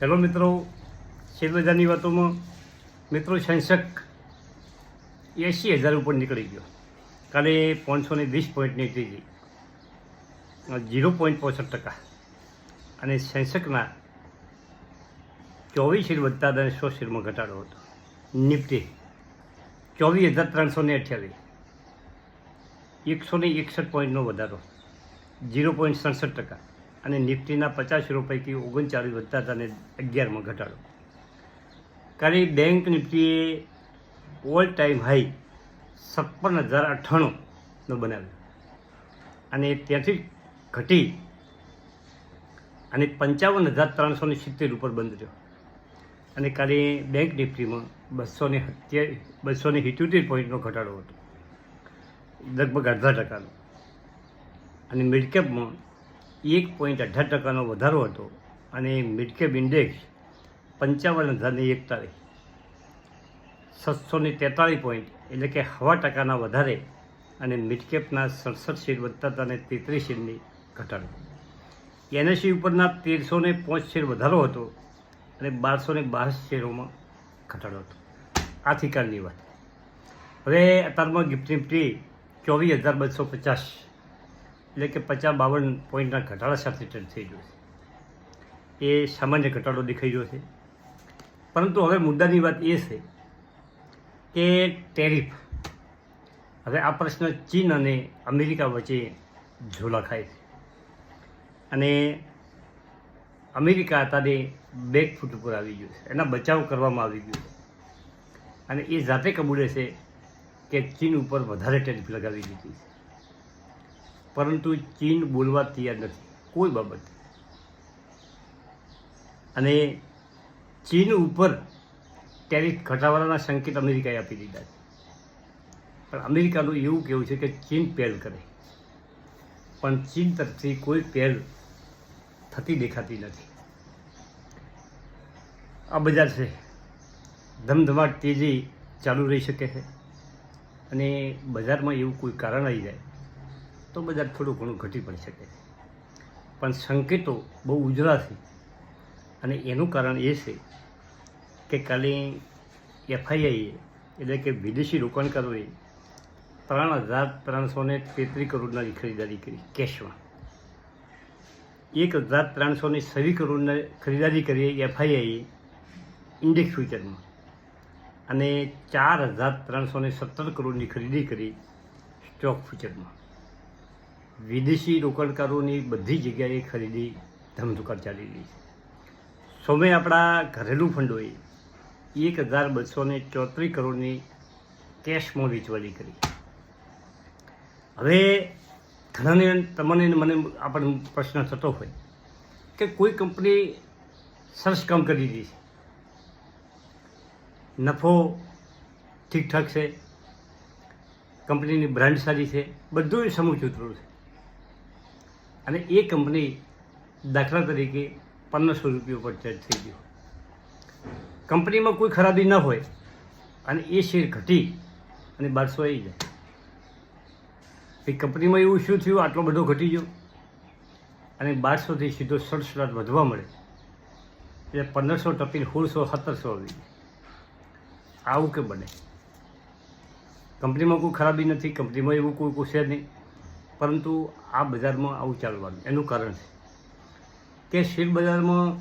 Hello મિત્રો શેરબજારની વાતોમાં મિત્રો સેન્સેક એંસી હજાર ઉપર નીકળી ગયો. કાલે પાંચસો ને વીસ પોઈન્ટ નીકળી ગઈ જીરો પોઈન્ટ પોસઠ ટકા. અને સેન્સેકના ચોવીસ શેર વધતા અને સો શેરમાં ઘટાડો હતો. નિફ્ટી ચોવીસ હજાર ત્રણસો ને અઠ્યાવીસ. એકસો ને એકસઠ પોઈન્ટનો વધારો. જીરો પોઈન્ટ સડસઠ ટકા. અને નિફ્ટીના પચાસ રૂપિયાથી ઓગણચાળીસ વધતા હતા અને અગિયારમાં ઘટાડો. કાલે બેંક નિફ્ટીએ ઓલ ટાઈમ હાઈ છપ્પન હજાર અઠ્ઠાણુંનો બનાવ્યો. અને ત્યાંથી ઘટી અને પંચાવન હજાર ત્રણસો ને સિત્તેર ઉપર બંધ રહ્યો. અને કાલે બેંક નિફ્ટીમાં બસો ને સત્યાવીસ બસો ને સિત્યોતેર પોઈન્ટનો ઘટાડો હતો. લગભગ અડધા ટકાનો. અને મિડકેપમાં એક પોઈન્ટ અઢાર ટકાનો વધારો હતો અને મિડકેપ ઇન્ડેક્સ પંચાવન હજારની એકતાલીસ સાતસો ને તેતાળીસ પોઈન્ટ એટલે કે હવા ટકાના વધારે અને મિડકેપના સડસઠ શેર વધતા હતા અને તેત્રીસ શેરની ઘટાડો. એનએસસી ઉપરના તેરસો ને પાંચ શેર વધારો હતો અને બારસો ને બાર શેરોમાં ઘટાડો હતો. આથી કાલની વાત. હવે અત્યારમાં ગિફ્ટ નિફ્ટી ચોવીસ હજાર બસો પચાસ. એટલે કે પચાસ બાવન પોઈન્ટના ઘટાડા સાથે ટ્રેડ થઈ ગયો છે. એ સામાન્ય ઘટાડો દેખાઈ ગયો છે. પરંતુ હવે મુદ્દાની વાત એ છે કે ટેરિફ હવે આ પ્રશ્ન ચીન અને અમેરિકા વચ્ચે ઝોલા ખાય છે. અને અમેરિકા અત્યારે બેક ફૂટ ઉપર આવી ગયું છે. એના બચાવ કરવામાં આવી ગયો છે. અને એ જાતે કબૂલે છે કે ચીન ઉપર વધારે ટેરિફ લગાવી દીધી છે. પરંતુ ચીન બોલવા તૈયાર નથી. કોઈ બાબત અને ચીન ઉપર ટેરિફ ઘટાડવાના સંકેત અમેરિકાએ આપી દીધા છે. પણ અમેરિકાનું એવું કહેવું છે કે ચીન પહેલ કરે. પણ ચીન તરફથી કોઈ પહેલ થતી દેખાતી નથી. આ બજાર છે. ધમધમાટ તેજી ચાલુ રહી શકે છે. અને બજારમાં એવું કોઈ કારણ આવી જાય. તો બજાર થોડું ઘણું ઘટી પડી શકે. પણ સંકેતો બહુ ઉજળા છે અને એનું કારણ એ છે કે કાલે એફઆઈઆઈએ એટલે કે વિદેશી રોકાણકારોએ ત્રણ હજાર ત્રણસો ને તેત્રીસ કરોડની ખરીદારી કરી, કેશમાં. એક હજાર ત્રણસો ને છવ્વીસ કરોડની ખરીદારી કરી એફઆઈઆઈએ ઇન્ડેક્સ ફ્યુચરમાં. અને ચાર હજાર ત્રણસો સત્તર કરોડની ખરીદી કરી સ્ટોક ફ્યુચરમાં. વિદેશી રોકાણકારોની બધી જગ્યાએ ખરીદી ધમધુકાર ચાલી રહી છે. સોમે આપણા ઘરેલું ફંડોએ એક હજાર બસો ને ચોત્રીસ કરોડની કેશમાં વેચવાલી કરી. હવે ઘણાને તમને મને આપણને પ્રશ્ન થતો હોય કે કોઈ કંપની સરસ કામ કરી રહી છે. નફો ઠીકઠાક છે. કંપનીની બ્રાન્ડ સારી છે. બધું સમૂહ ચૂતરું છે. અને એ કંપની દાખલા તરીકે પંદરસો રૂપિયા પર ટ્રેડ થઈ ગયો. કંપનીમાં કોઈ ખરાબી ન હોય અને એ શેર ઘટી અને બારસો આવી જાય. એ કંપનીમાં એવું શું થયું? આટલો બધો ઘટી ગયો. અને બારસોથી સીધો સડસઠ વધવા મળે. એટલે પંદરસો ટપીને સોળસો, સત્તરસો આવી આવું કે બને? કંપનીમાં કોઈ ખરાબી નથી, કંપનીમાં એવું કોઈ કોઈ છે નહીં. પરંતુ આ બજારમાં આવું ચાલવાનું, એનું કારણ છે. કે શેર બજારમાં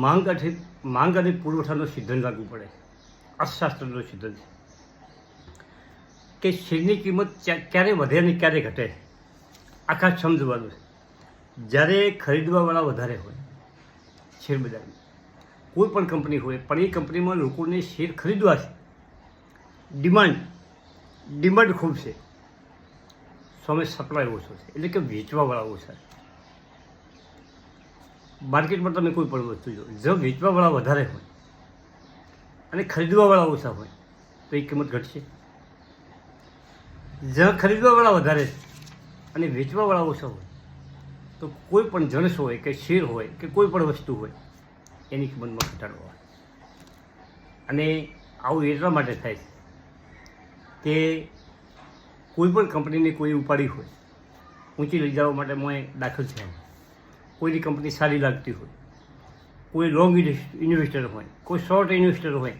માંગ અને માંગ અને પુરવઠાનો સિદ્ધાંત લાગુ પડે અર્થશાસ્ત્રનો સિદ્ધાંત કે શેરની કિંમત ક્યારે વધે અને ક્યારે ઘટે, આખા સમજવાનું છે. જ્યારે ખરીદવાવાળા વધારે હોય, શેર બજારમાં, કોઈ પણ કંપની હોય, પણ એ કંપનીમાં લોકોને શેર ખરીદવા છે. ડિમાન્ડ ડિમાન્ડ ખૂબ છે. સામે સપ્લાય ઓછો છે. એટલે કે વેચવાવાળા ઓછા છે. માર્કેટમાં તમે કોઈ પણ વસ્તુ જો જો વેચવાવાળા વધારે હોય અને ખરીદવાવાળા ઓછા હોય, તો એ કિંમત ઘટશે. જ ખરીદવાવાળા વધારે છે અને વેચવાવાળા ઓછા હોય, તો કોઈ પણ જણસ હોય કે શેર હોય કે કોઈ પણ વસ્તુ હોય, એની કિંમતમાં ઘટાડો આવે. અને આવું એટલા માટે થાય છે કે કોઈ પણ કંપનીની કોઈ ઉપાડી હોય, ઊંચી લઈ જવા માટે મેં દાખલ છે કોઈની કંપની સારી લાગતી હોય, કોઈ લોંગ ઇન્વેસ્ટર હોય, કોઈ શોર્ટ ઇન્વેસ્ટર હોય,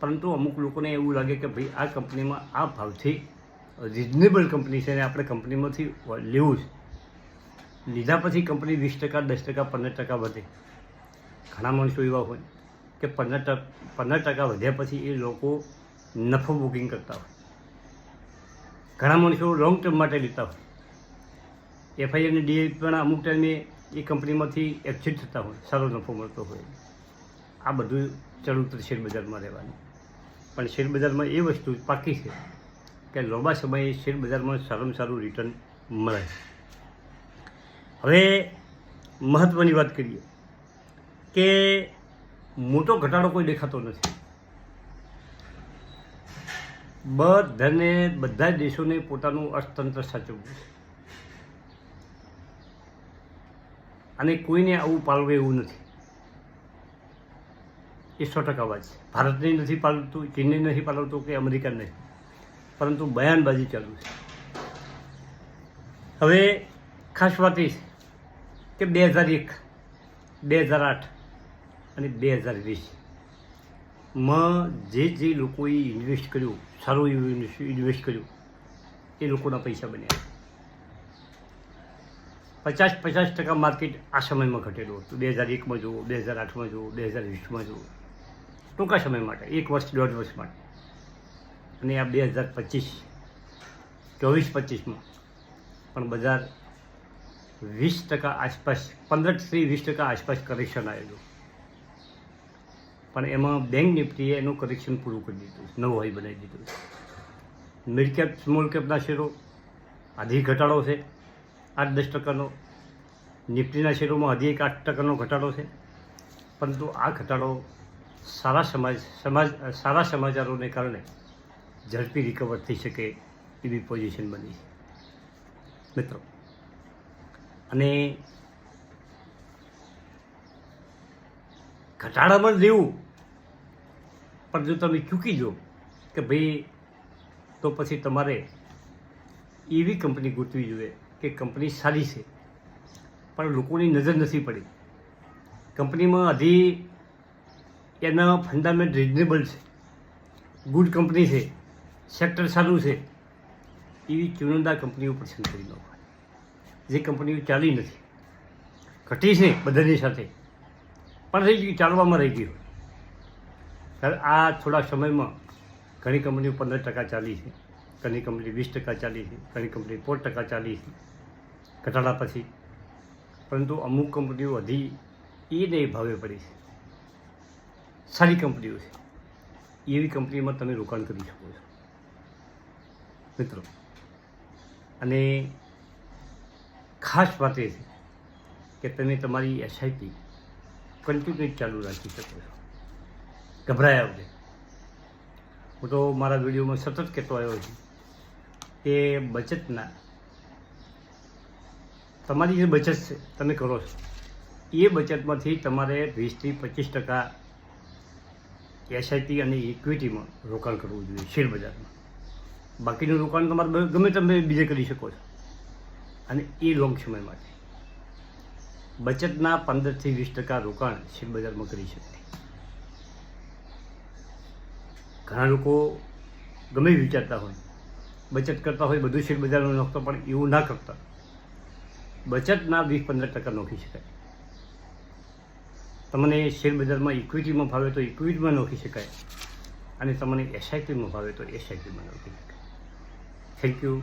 પરંતુ અમુક લોકોને એવું લાગે કે ભાઈ આ કંપનીમાં આ ભાવથી રિઝનેબલ કંપની છે અને આપણે કંપનીમાંથી લેવું છે. લીધા પછી કંપની વીસ ટકા, દસ ટકા, પંદર ટકા વધે. ઘણા માણસો એવા હોય કે પંદર ટકા પંદર ટકા વધ્યા પછી એ લોકો નફો બુકિંગ કરતા હોય. ઘણા માણસો લોંગ ટર્મ માટે લેતા હોય. એફઆઈ અને ડીએ પણ અમુક ટાઈમે એ કંપનીમાંથી એક્સિટ થતા હોય, સારો નફો મળતો હોય. આ બધું ચડુતર શેર બજારમાં રહેવાનું. પણ શેર બજારમાં એ વસ્તુ પાકી છે કે લાંબા સમયે શેર બજારમાં સારામાં સારું રિટર્ન મળે હવે મહત્ત્વની વાત કરીએ કે મોટો ઘટાડો કોઈ દેખાતો નથી. બધાને, બધા દેશોને પોતાનું અર્થતંત્ર સાચવવું અને કોઈને આવું પાળવું એવું નથી. એ સો ટકા વાત છે. ભારતને નથી પાલવતું ચીનને નથી પાલવતું કે અમેરિકા નહીં. પરંતુ બયાનબાજી ચાલુ છે. હવે ખાસ વાત એ કે બે હજાર એક, બે હજાર આઠ અને બે હજાર વીસ માં જે જે લોકોએ ઇન્વેસ્ટ કર્યું, સારું એવું ઇન્વેસ્ટ કર્યું, એ લોકોના પૈસા બન્યા. પચાસ પચાસ ટકા માર્કેટ આ સમયમાં ઘટેલું હતું. બે હજાર એકમાં જુઓ, બે હજાર આઠમાં જુઓ, બે હજાર વીસમાં જુઓ. ટૂંકા સમય માટે, એક વર્ષ, દોઢ વર્ષ માટે. અને આ બે હજાર પચીસ, ચોવીસ, પચીસમાં પણ બજાર વીસ ટકા આસપાસ, પંદરથી વીસ ટકા આસપાસ કરેક્શન આવેલું. પણ એમાં બેંક નિફ્ટીએ એનું કરેક્શન પૂરું કરી દીધું નવું હાઈ બનાવી દીધું મિડ કેપ સ્મોલ કેપના શેરો આધી ઘટાડો છે, આઠ દસ ટકાનો. નિફ્ટીના શેરોમાં હજી એક આઠ ટકાનો ઘટાડો છે. પરંતુ આ ઘટાડો સારા સમાજ સમાજ, સારા સમાચારોને કારણે ઝડપી રિકવર થઈ શકે એવી પોઝિશન બની છે. મિત્રો, અને ઘટાડામાં લેવું પણ જો તમે ચૂકી જો કે ભાઈ તો પછી તમારે એવી કંપની ગોતવી જોઈએ કે કંપની સારી છે. પણ લોકોની નજર નથી પડી. કંપનીમાં હજી એના ફંડામેન્ટ રિઝનેબલ છે. ગુડ કંપની છે. સેક્ટર સારું છે. એવી ચુનંદા કંપનીઓ પસંદ કરી નાખવાની જે કંપનીઓ ચાલી નથી. ઘટી છે બધાની સાથે. પણ રહી ગયું, ચાલવામાં રહી ગઈ હોય આ થોડા સમયમાં ઘણી કંપનીઓ પંદર ટકા ચાલી છે, ઘણી કંપની વીસ ટકા ચાલી છે, ઘણી કંપની પોઢ ટકા ચાલી છે, ઘટાડા પછી. પરંતુ અમુક કંપનીઓ હજી એ નહીં ભાવે પડી છે. સારી કંપનીઓ છે. એવી કંપનીમાં તમે રોકાણ કરી શકો છો. મિત્રો, અને ખાસ વાત એ છે કે તમે તમારી એસઆઈપી કન્ટિન્યુ ચાલુ રાખી શકો છો. ગભરાયા આવજે હું તો મારા વિડીયોમાં સતત કહેતો આવ્યો છું કે બચતના, તમારી જે બચત છે, તમે કરો છો. એ બચતમાંથી તમારે વીસથી પચીસ ટકા એસઆઈપી અને ઇક્વિટીમાં રોકાણ કરવું જોઈએ, શેર બજારમાં. બાકીનું રોકાણ તમારે ગમે તમે બીજે કરી શકો છો. અને એ લોંગ સમય માટે. બચતના પંદરથી વીસ ટકા રોકાણ શેર બજારમાં કરી શકાય ઘણા લોકો ગમે વિચારતા હોય. બચત કરતા હોય, બધું શેર બજારમાં નોખતો પણ એવું ના કરતા. બચતના વીસ પંદર ટકા નોખી શકાય. તમને શેર બજારમાં ઇક્વિટીમાં ભાવે તો ઇક્વિટીમાં નોખી શકાય. અને તમને એસઆઈપીમાં ભાવે તો એસઆઈપીમાં નોખી શકાય. Thank you